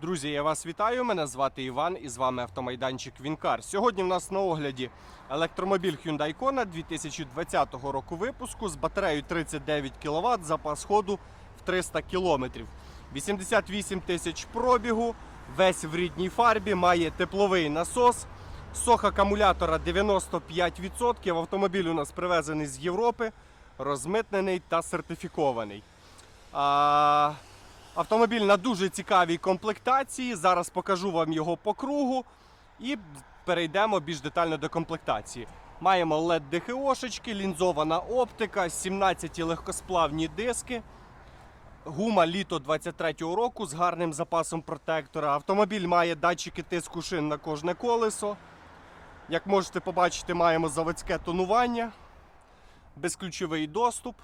Друзі, я вас вітаю. Мене звати Іван і з вами автомайданчик Вінкар. Сьогодні в нас на огляді електромобіль Hyundai Kona 2020 року випуску з батареєю 39 кВт, запас ходу в 300 км. 88 тисяч пробігу, весь в рідній фарбі, має тепловий насос. Сох акумулятора 95%. Автомобіль у нас привезений з Європи, розмитнений та сертифікований. А, Автомобіль на дуже цікавій комплектації. Зараз покажу вам його по кругу і перейдемо більш детально до комплектації. Маємо LED ДХОшечки, лінзована оптика, 17 легкосплавні диски. Гума літо 23-го року з гарним запасом протектора. Автомобіль має датчики тиску шин на кожне колесо. Як можете побачити, маємо заводське тонування, безключовий доступ,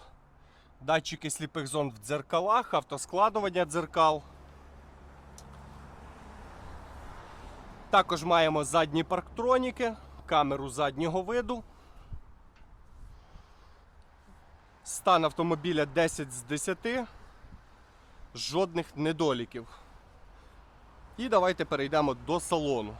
датчики сліпих зон в дзеркалах, автоскладування дзеркал. Також маємо задні парктроніки, камеру заднього виду. Стан автомобіля 10 з 10, жодних недоліків. І давайте перейдемо до салону.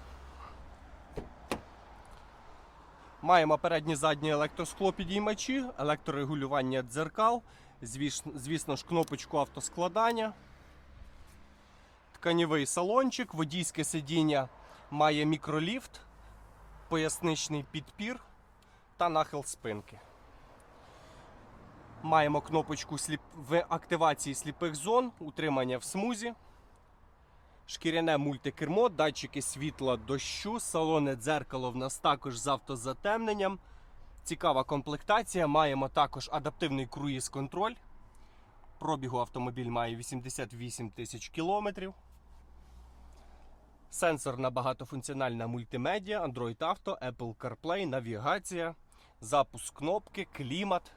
Маємо передні задні електросклопідіймачі, електрорегулювання дзеркал, звіс- звісно ж, кнопочку автоскладання, тканєвий салончик, водійське сидіння має мікроліфт, поясничний підпір та нахил спинки. Маємо кнопочку в активації сліпих зон, утримання в смузі. Шкіряне мультикермо, датчики світла дощу, салоне дзеркало в нас також з автозатемненням. Цікава комплектація. Маємо також адаптивний круїз-контроль. Пробігу автомобіль має 88 тисяч кілометрів. Сенсорна багатофункціональна мультимедіа, Android Auto, Apple CarPlay, навігація, запуск кнопки, клімат.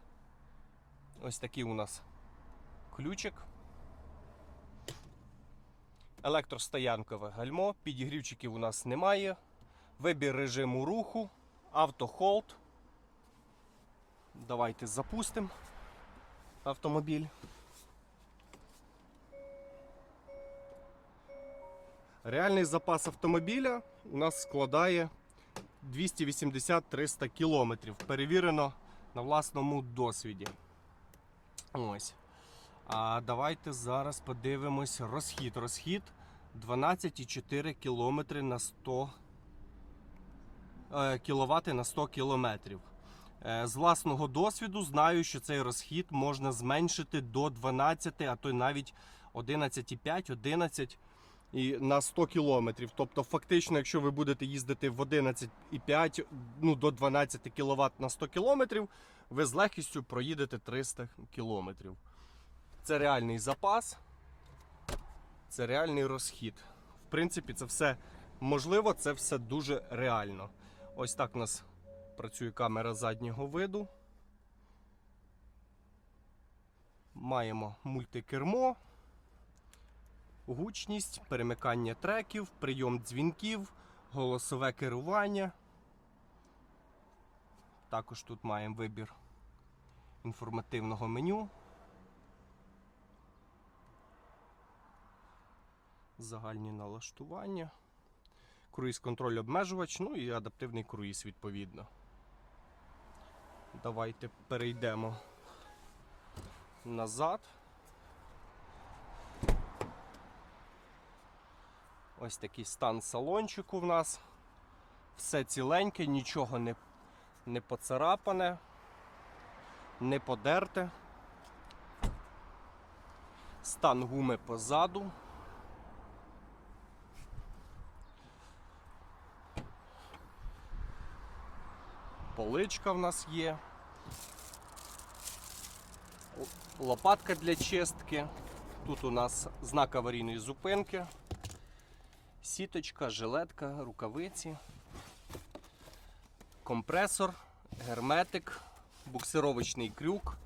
Ось такий у нас ключик. Електростоянкове гальмо, підігрівчиків у нас немає. Вибір режиму руху, автохолд. Давайте запустимо автомобіль. Реальний запас автомобіля у нас складає 280-300 кілометрів. Перевірено на власному досвіді. Ось. А давайте зараз подивимось розхід. Розхід 12,4 км на 100 кВт на 100 км. З власного досвіду знаю, що цей розхід можна зменшити до 12, а то й навіть 11,5, 11 і на 100 км. Тобто, фактично, якщо ви будете їздити в 11,5 ну, до 12 кВт на 100 км, ви з легкістю проїдете 300 км. Це реальний запас, це реальний розхід. В принципі, це все можливо, це все дуже реально. Ось так у нас працює камера заднього виду. Маємо мультикермо, гучність, перемикання треків, прийом дзвінків, голосове керування. Також тут маємо вибір інформативного меню. загальні налаштування, круїз контроль обмежувач, ну і адаптивний круїз відповідно. Давайте перейдемо назад. Ось такий стан салончику в нас. Все ціленьке, нічого не, не поцарапане, не подерте. Стан гуми позаду. Поличка в нас є. Лопатка для чистки. Тут у нас знак аварійної зупинки, сіточка, жилетка, рукавиці, компресор, герметик, буксировочний крюк,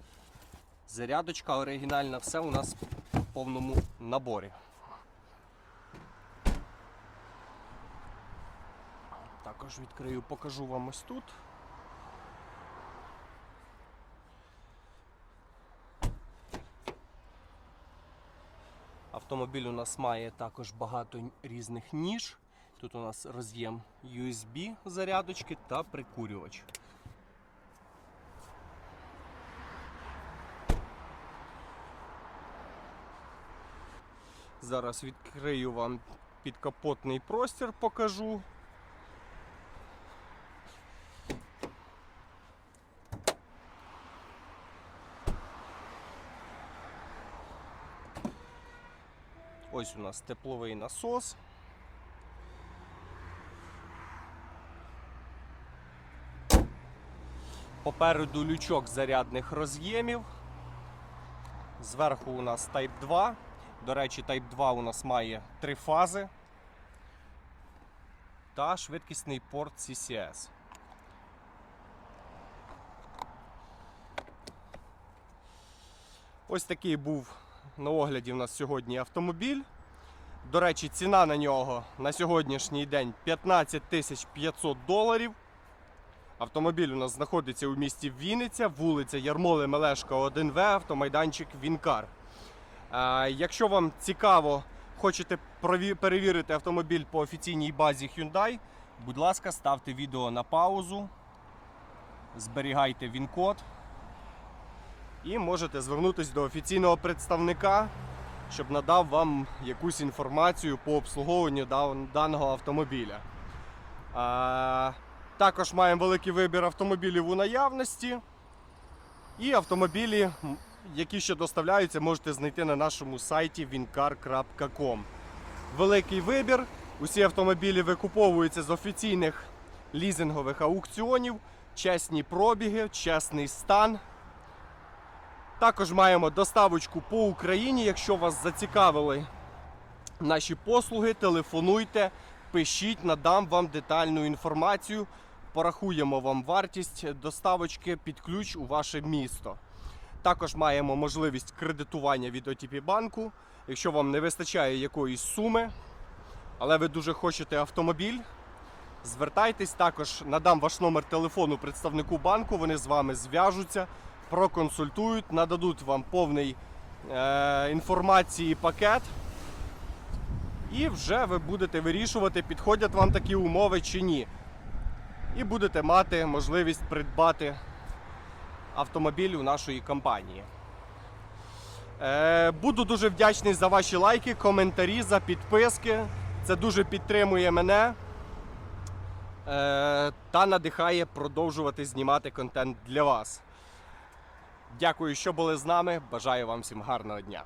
зарядочка оригінальна, все у нас в повному наборі. Також відкрию, покажу вам ось тут. Автомобіль у нас має також багато різних ніж. Тут у нас роз'єм USB зарядочки та прикурювач. Зараз відкрию вам підкапотний простір, покажу. Ось у нас тепловий насос. Попереду лючок зарядних роз'ємів. Зверху у нас Type 2. До речі, Type 2 у нас має три фази. Та швидкісний порт CCS. Ось такий був на огляді в нас сьогодні автомобіль. До речі, ціна на нього на сьогоднішній день 15 500 доларів. Автомобіль у нас знаходиться у місті Вінниця, вулиця Ярмоли Мелешка 1В, автомайданчик Вінкар. Е, Якщо вам цікаво, хочете перевірити автомобіль по офіційній базі Hyundai, будь ласка, ставте відео на паузу, зберігайте він-код і можете звернутися до офіційного представника, щоб надав вам якусь інформацію по обслуговуванню даного автомобіля. Також маємо великий вибір автомобілів у наявності. І автомобілі, які ще доставляються, можете знайти на нашому сайті wincar.com. Великий вибір. Усі автомобілі викуповуються з офіційних лізингових аукціонів, чесні пробіги, чесний стан. Також маємо доставочку по Україні. Якщо вас зацікавили наші послуги, телефонуйте, пишіть, надам вам детальну інформацію. Порахуємо вам вартість доставочки під ключ у ваше місто. Також маємо можливість кредитування від OTP банку. Якщо вам не вистачає якоїсь суми, але ви дуже хочете автомобіль, звертайтесь також, надам ваш номер телефону представнику банку. Вони з вами зв'яжуться, проконсультують, нададуть вам повний е, інформації пакет. І вже ви будете вирішувати, підходять вам такі умови чи ні. І будете мати можливість придбати автомобіль у нашої компанії. Е, буду дуже вдячний за ваші лайки, коментарі, за підписки. Це дуже підтримує мене е, та надихає продовжувати знімати контент для вас. Дякую, що були з нами. Бажаю вам всім гарного дня.